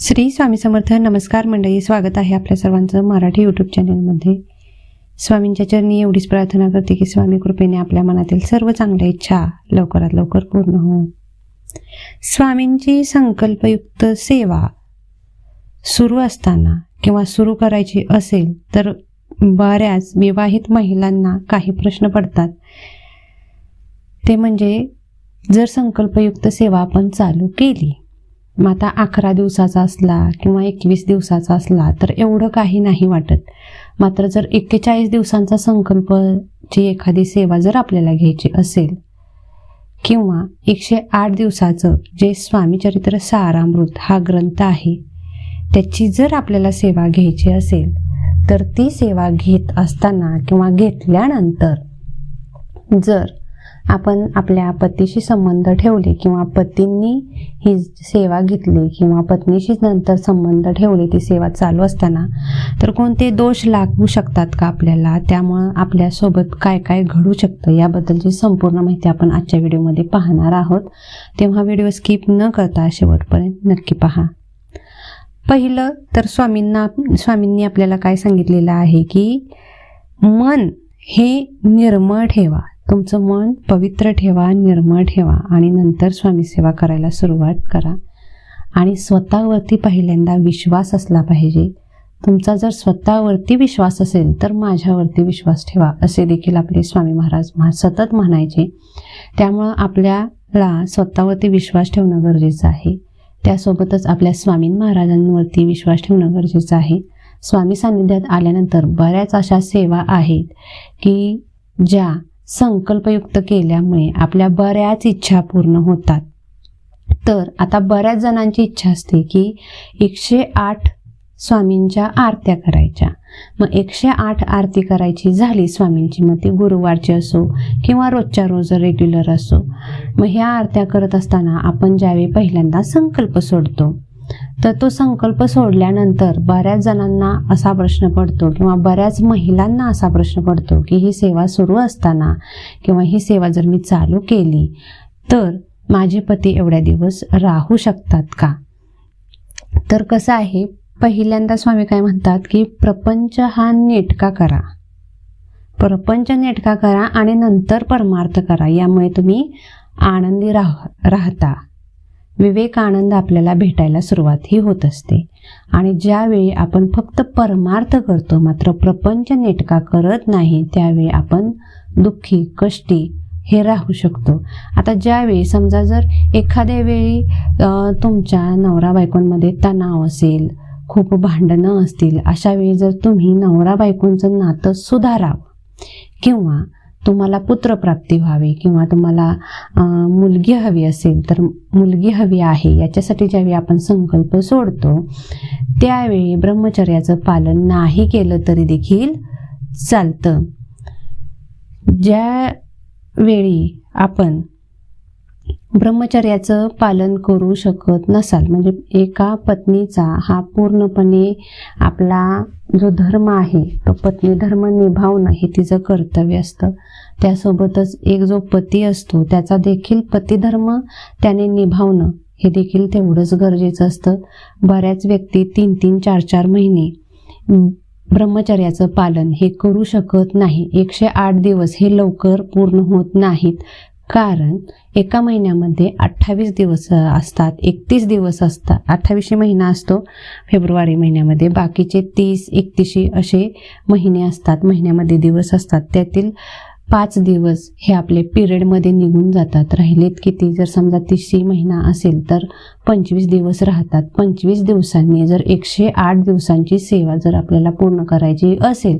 श्री स्वामी समर्थ नमस्कार मंडळी स्वागत आहे आपल्या सर्वांचं मराठी यूट्यूब चॅनलमध्ये स्वामींच्या चरणी एवढीच प्रार्थना करते की स्वामी कृपेने आपल्या मनातील सर्व चांगल्या इच्छा लवकरात लवकर पूर्ण हो स्वामींची संकल्पयुक्त सेवा सुरू असताना किंवा सुरू करायची असेल तर बऱ्याच विवाहित महिलांना काही प्रश्न पडतात. ते म्हणजे जर संकल्पयुक्त सेवा आपण चालू केली मग आता अकरा दिवसाचा असला किंवा एकवीस दिवसाचा असला तर एवढं काही नाही वाटत. मात्र जर एक्केचाळीस दिवसांचा संकल्पची एखादी सेवा जर आपल्याला घ्यायची असेल किंवा एकशे आठ दिवसाचं जे स्वामीचरित्र सारामृत हा ग्रंथ आहे त्याची जर आपल्याला सेवा घ्यायची असेल तर ती सेवा घेत असताना किंवा घेतल्यानंतर जर आपण आपल्या पतीशी संबंध ठेवले किंवा पतींनी ही सेवा घेतली किंवा पत्नीशी नंतर संबंध ठेवले ती सेवा चालू असताना तर कोणते दोष लागू शकतात का आपल्याला? त्यामुळं आपल्यासोबत काय काय घडू शकतं? याबद्दलची संपूर्ण माहिती आपण आजच्या व्हिडिओमध्ये पाहणार आहोत. तेव्हा व्हिडिओ स्किप न करता शेवटपर्यंत नक्की पहा. पहिलं तर स्वामींना स्वामींनी आपल्याला काय सांगितलेलं आहे की मन हे निर्मळ ठेवा. तुमचं मन पवित्र ठेवा निर्मळ ठेवा आणि नंतर स्वामी सेवा करायला सुरुवात करा. आणि स्वतःवरती पहिल्यांदा विश्वास असला पाहिजे. तुमचा जर स्वतःवरती विश्वास असेल तर माझ्यावरती विश्वास ठेवा असे देखील आपले स्वामी महाराज महा सतत म्हणायचे. त्यामुळं आपल्याला स्वतःवरती विश्वास ठेवणं गरजेचं आहे. त्यासोबतच आपल्या स्वामी महाराजांवरती विश्वास ठेवणं गरजेचं आहे. स्वामी सान्निध्यात आल्यानंतर बऱ्याच अशा सेवा आहेत की ज्या संकल्पयुक्त केल्यामुळे आपल्या बऱ्याच इच्छा पूर्ण होतात. तर आता बऱ्याच जणांची इच्छा असते की एकशे आठ स्वामींच्या आरत्या करायच्या. मग एकशे आठ आरती करायची झाली स्वामींची मग ती गुरुवारची असो किंवा रोजच्या रोज रेग्युलर असो. मग ह्या आरत्या करत असताना आपण ज्यावेळी पहिल्यांदा संकल्प सोडतो तर तो संकल्प सोडल्यानंतर बऱ्याच जणांना असा प्रश्न पडतो किंवा बऱ्याच महिलांना असा प्रश्न पडतो की ही सेवा सुरू असताना किंवा ही सेवा जर मी चालू केली तर माझे पती एवढ्या दिवस राहू शकतात का? तर कसं आहे पहिल्यांदा स्वामी काय म्हणतात की प्रपंच हा नेटका करा. प्रपंच नेटका करा आणि नंतर परमार्थ करा यामुळे तुम्ही आनंदी राह राहता. विवेकानंद आपल्याला भेटायला सुरुवात ही होत असते. आणि ज्यावेळी आपण फक्त परमार्थ करतो मात्र प्रपंच नेटका करत नाही त्यावेळी आपण दुःखी कष्टी हे राहू शकतो. आता ज्यावेळी समजा जर एखाद्या वेळी तुमच्या नवरा बायकोंमध्ये तणाव असेल खूप भांडणं असतील अशा वेळी जर तुम्ही नवरा बायकोंचं नातं सुधारावं किंवा तुम्हाला पुत्रप्राप्ती व्हावी किंवा तुम्हाला मुलगी हवी असेल तर मुलगी हवी आहे याच्यासाठी ज्यावेळी आपण संकल्प सोडतो त्यावेळी ब्रह्मचर्याचं पालन नाही केलं तरी देखील चालतं. ज्या वेळी आपण ब्रह्मचर्याचं पालन करू शकत नसाल म्हणजे एका पत्नीचा हा पूर्णपणे आपला जो धर्म आहे तो पत्नी धर्म निभावणं हे तिचं कर्तव्य असतं. त्यासोबतच एक जो पती असतो त्याचा देखील पतिधर्म त्याने निभावणं हे देखील तेवढंच गरजेचं असतं. बऱ्याच व्यक्ती तीन तीन चार चार महिने ब्रह्मचर्याचं पालन हे करू शकत नाही. एकशे आठ दिवस हे लवकर पूर्ण होत नाहीत. कारण एका महिन्यामध्ये अठ्ठावीस दिवस असतात एकतीस दिवस असतात. अठ्ठावीसशे महिना असतो फेब्रुवारी महिन्यामध्ये. बाकीचे तीस एकतीसशे असे महिने असतात महिन्यामध्ये दिवस असतात. त्यातील पाच दिवस हे आपले पिरियडमध्ये निघून जातात. राहिलेत किती? जर समजा तिसरी महिना असेल तर पंचवीस दिवस राहतात. पंचवीस दिवसांनी जर एकशे आठ दिवसांची सेवा जर आपल्याला पूर्ण करायची असेल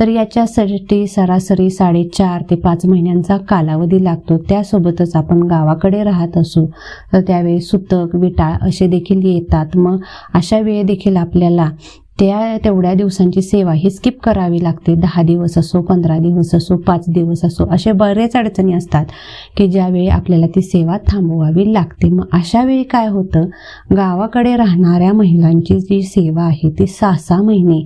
तर याच्यासाठी सरासरी साडेचार ते पाच महिन्यांचा कालावधी लागतो. त्यासोबतच आपण गावाकडे राहत असू तर त्यावेळी सुतक विटाळ असे देखील येतात. मग अशा वेळी देखील आपल्याला त्या तेवढ्या दिवसांची सेवा ही स्किप करावी लागते. दहा दिवस असो पंधरा दिवस असो पाच दिवस असो असे बरेच अडचणी असतात की ज्यावेळी आपल्याला ती सेवा थांबवावी लागते. मग अशा वेळी काय होतं? गावाकडे राहणाऱ्या महिलांची जी सेवा आहे ती सहा सहा महिने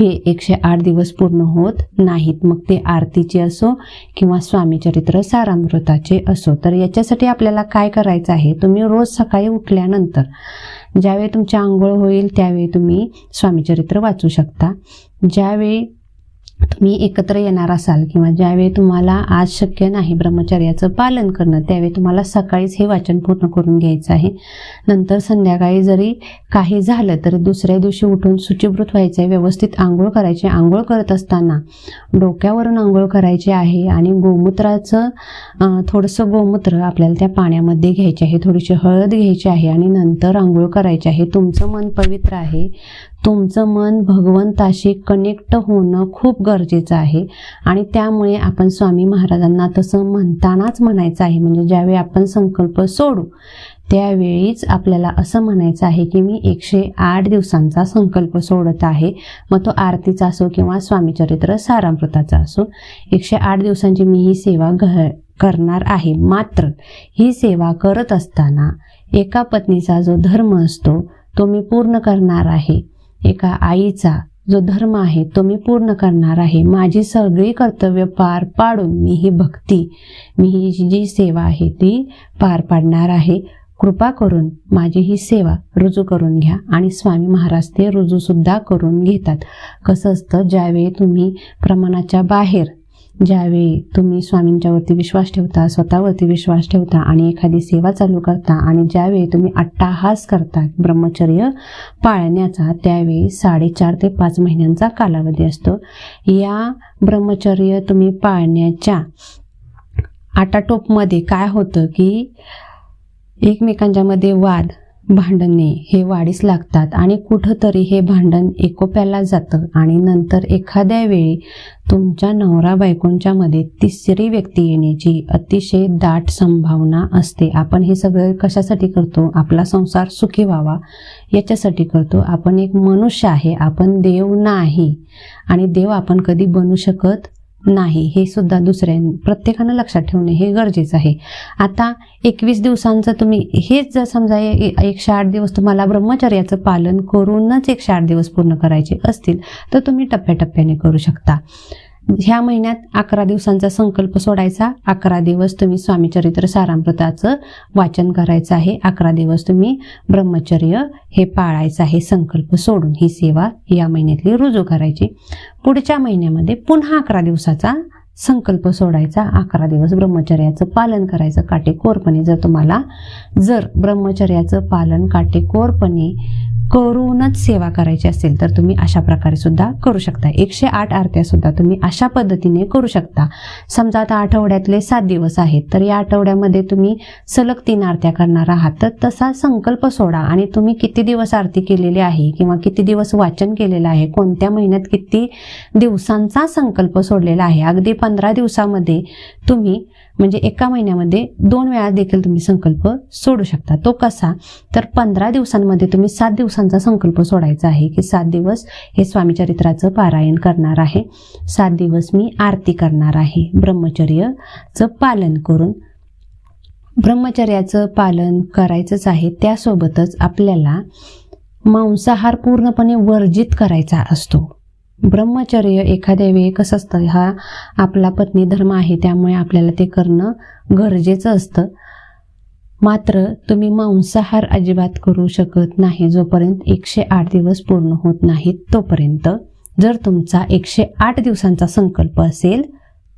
हे एकशे आठ दिवस पूर्ण होत नाहीत. मग ते आरतीचे असो किंवा स्वामीचरित्र सारामृताचे असो. तर याच्यासाठी आपल्याला काय करायचं आहे? तुम्ही रोज सकाळी उठल्यानंतर ज्यावेळी तुमची आंघोळ होईल त्यावेळी तुम्ही स्वामीचरित्र वाचू शकता. ज्यावेळी तुम्ही एकत्र येणार असाल किंवा ज्यावेळी तुम्हाला आज शक्य नाही ब्रह्मचर्याचं पालन करणं त्यावेळी तुम्हाला सकाळीच हे वाचन पूर्ण करून घ्यायचं आहे. नंतर संध्याकाळी जरी काही झालं तर दुसऱ्या दिवशी उठून शुचिवृत व्हायचं आहे व्यवस्थित आंघोळ करायची. आंघोळ करत असताना डोक्यावरून आंघोळ करायची आहे आणि गोमूत्राचं थोडंसं गोमूत्र आपल्याला त्या पाण्यामध्ये घ्यायचे आहे. थोडीशी हळद घ्यायची आहे आणि नंतर आंघोळ करायची आहे. तुमचं मन पवित्र आहे. तुमचं मन भगवंताशी कनेक्ट होणं खूप गरजेचं आहे. आणि त्यामुळे आपण स्वामी महाराजांना तसं म्हणतानाच म्हणायचं आहे. म्हणजे ज्यावेळी आपण संकल्प सोडू त्यावेळीच आपल्याला असं म्हणायचं आहे की मी एकशे आठ दिवसांचा संकल्प सोडत आहे. मग तो आरतीचा असो किंवा स्वामीचरित्र सारामृताचा असो. एकशे आठ दिवसांची मी ही सेवा घ करणार आहे. मात्र ही सेवा करत असताना एका पत्नीचा जो धर्म असतो तो मी पूर्ण करणार आहे. एका आईचा जो धर्म आहे तो मी पूर्ण करणार आहे. माझी सगळी कर्तव्य पार पाडून मी ही भक्ती मी ही जी- जी सेवा आहे ती पार पाडणार आहे. कृपा करून माझी ही सेवा रुजू करून घ्या आणि स्वामी महाराज ते रुजूसुद्धा करून घेतात. कसं असतं ज्यावेळी तुम्ही प्रमाणाच्या बाहेर ज्यावेळी तुम्ही स्वामींच्यावरती विश्वास ठेवता स्वतःवरती विश्वास ठेवता आणि एखादी सेवा चालू करता आणि ज्यावेळी तुम्ही अट्टाहास करता ब्रह्मचर्य पाळण्याचा त्यावेळी साडेचार ते पाच महिन्यांचा कालावधी असतो. या ब्रह्मचर्य तुम्ही पाळण्याच्या आटाटोपमध्ये काय होतं की एकमेकांच्यामध्ये वाद भांडणे हे वाढीस लागतात आणि कुठंतरी हे भांडण एकोप्याला जातं आणि नंतर एखाद्या वेळी तुमच्या नवरा बायकोंच्या मध्ये तिसरी व्यक्ती येण्याची अतिशय दाट संभावना असते. आपण हे सगळं कशासाठी करतो? आपला संसार सुखी व्हावा याच्यासाठी करतो. आपण एक मनुष्य आहे. आपण देव नाही. आणि देव आपण कधी बनू शकत नाही हे सुद्धा दुसऱ्या प्रत्येकानं लक्षात ठेवणे हे गरजेचं आहे. आता एकवीस दिवसांचं तुम्ही हेच जर समजा एकशे आठ दिवस तुम्हाला ब्रह्मचर्याचं पालन करूनच एकशे आठ दिवस पूर्ण करायचे असतील तर तुम्ही टप्प्याटप्प्याने करू शकता. ह्या महिन्यात अकरा दिवसांचा संकल्प सोडायचा. अकरा दिवस तुम्ही स्वामीचरित्र सारामृताचं वाचन करायचं आहे. अकरा दिवस तुम्ही ब्रह्मचर्य हे पाळायचं आहे. संकल्प सोडून ही सेवा या महिन्यातली रुजू करायची. पुढच्या महिन्यामध्ये पुन्हा अकरा दिवसाचा संकल्प सोडायचा अकरा दिवस ब्रह्मचर्याचं पालन करायचं काटेकोरपणे. जर तुम्हाला जर ब्रह्मचर्याचं पालन काटेकोरपणे करूनच सेवा करायची असेल तर तुम्ही अशा प्रकारे सुद्धा करू शकता. एकशे आठ आरत्या सुद्धा तुम्ही अशा पद्धतीने करू शकता. समजा आता आठवड्यातले सात दिवस आहेत तर या आठवड्यामध्ये तुम्ही सलग तीन आरत्या करणार आहात. तर तसा संकल्प सोडा. आणि तुम्ही किती दिवस आरती केलेली आहे किंवा किती दिवस वाचन केलेलं आहे कोणत्या महिन्यात किती दिवसांचा संकल्प सोडलेला आहे अगदी पंधरा दिवसामध्ये तुम्ही म्हणजे एका महिन्यामध्ये दोन वेळा देखील तुम्ही संकल्प सोडू शकता. तो कसा? तर पंधरा दिवसांमध्ये तुम्ही सात दिवसांचा संकल्प सोडायचा आहे की सात दिवस हे स्वामीचरित्राचं पारायण करणार आहे. सात दिवस मी आरती करणार आहे. ब्रह्मचर्यचं पालन करून ब्रह्मचर्याचं पालन करायचंच आहे. त्यासोबतच आपल्याला मांसाहार पूर्णपणे वर्जित करायचा असतो. ब्रह्मचर्य एखाद्या वेळी कसं असतं हा आपला पत्नी धर्म आहे त्यामुळे आपल्याला ते करणं गरजेचं असतं. मात्र तुम्ही मांसाहार अजिबात करू शकत नाही जोपर्यंत एकशे आठ दिवस पूर्ण होत नाहीत तोपर्यंत. जर तुमचा एकशे आठ दिवसांचा संकल्प असेल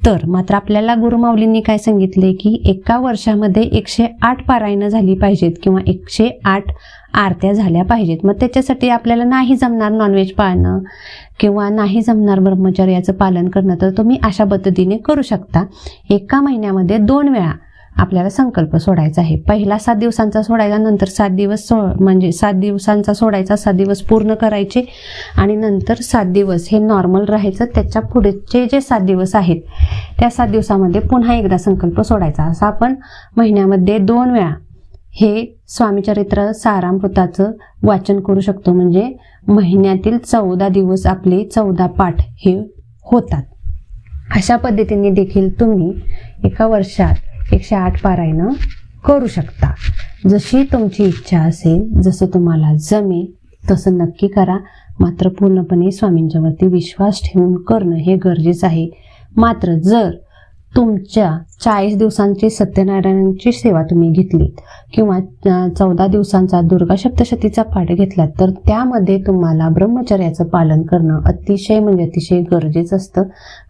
तर मात्र आपल्याला गुरुमाऊलींनी काय सांगितले की एका वर्षामध्ये एकशे आठ पारायणं झाली पाहिजेत किंवा एकशे आठ आरत्या झाल्या पाहिजेत. मग त्याच्यासाठी आपल्याला नाही जमणार नॉनव्हेज पाळणं किंवा नाही जमणार ब्रह्मचर्याचं पालन करणं तर तुम्ही अशा पद्धतीने करू शकता. एका महिन्यामध्ये दोन वेळा आपल्याला संकल्प सोडायचा आहे. पहिला सात दिवसांचा सोडायचा नंतर सात दिवस सो म्हणजे सात दिवसांचा सोडायचा सात दिवस पूर्ण करायचे आणि नंतर सात दिवस हे नॉर्मल राहायचं. त्याच्या पुढचे जे सात दिवस आहेत त्या सात दिवसामध्ये पुन्हा एकदा संकल्प सोडायचा. असा आपण महिन्यामध्ये दोन वेळा हे स्वामीचरित्र सारामृताचं वाचन करू शकतो. म्हणजे महिन्यातील चौदा दिवस आपले चौदा पाठ हे होतात. अशा पद्धतीने देखील तुम्ही एका वर्षात एकशे आठ पारायणं करू शकता. जशी तुमची इच्छा असेल जसं तुम्हाला जमेल तसं नक्की करा. मात्र पूर्णपणे स्वामींच्यावरती विश्वास ठेवून करणं हे गरजेचं आहे. मात्र जर तुमच्या चाळीस दिवसांची सत्यनारायणांची सेवा तुम्ही घेतलीत किंवा चौदा दिवसांचा दुर्गा सप्तशतीचा पाठ घेतला तर त्यामध्ये तुम्हाला ब्रह्मचर्याचं पालन करणं अतिशय म्हणजे अतिशय गरजेचं असतं.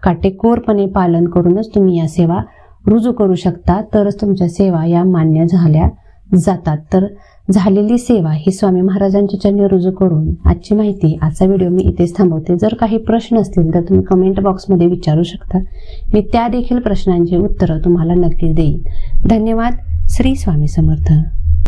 काटेकोरपणे पालन करूनच तुम्ही या सेवा रुजू करू शकता तरच तुमच्या सेवा या मान्य झाल्या जातात. तर झालेली सेवा ही स्वामी महाराजांच्या चरणी रुजू करून आजची माहिती आजचा व्हिडिओ मी इथेच थांबवते. जर काही प्रश्न असतील तर तुम्ही कमेंट बॉक्समध्ये विचारू शकता. मी त्या देखील प्रश्नांची उत्तरं तुम्हाला नक्कीच देईन. धन्यवाद. श्री स्वामी समर्थ.